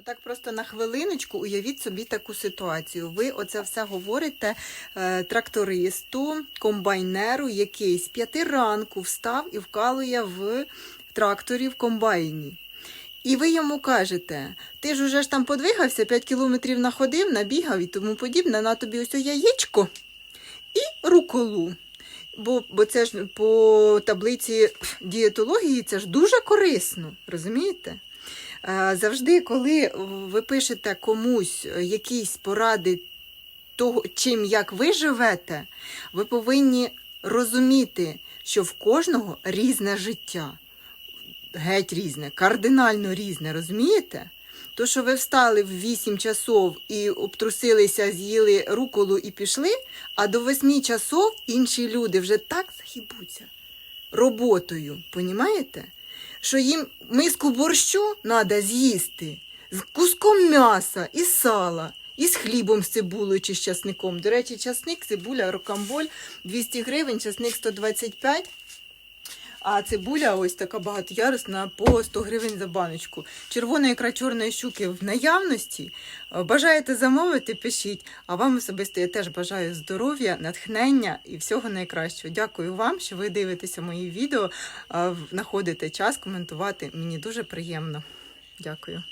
Отак просто на хвилиночку уявіть собі таку ситуацію. Ви оце все говорите е, трактористу, комбайнеру, який з п'яти ранку встав і вкалує в тракторі в комбайні. І ви йому кажете, ти ж уже ж там подвигався, 5 кілометрів находив, набігав і тому подібне, на тобі ось яєчко і руколу. Бо, бо це ж по таблиці дієтології це ж дуже корисно, розумієте? Завжди, коли ви пишете комусь якісь поради того, чим як ви живете, ви повинні розуміти, що в кожного різне життя. Геть різне, кардинально різне, розумієте? То, що ви встали в 8 часов і обтрусилися, з'їли руколу і пішли, а до 8 часов інші люди вже так захибуться роботою, понімаєте? Що їм миску борщу треба з'їсти з куском м'яса і сала, і з хлібом з цибулею чи з часником. До речі, часник, цибуля, рокамболь 200 гривень, часник 125 а цибуля ось така багатоярусна по 100 гривень за баночку. Червона ікра чорної щуки в наявності. Е, Бажаєте замовити, пишіть. А вам особисто я теж бажаю здоров'я, натхнення і всього найкращого. Дякую вам, що ви дивитеся мої відео, знаходите час коментувати. Мені дуже приємно. Дякую.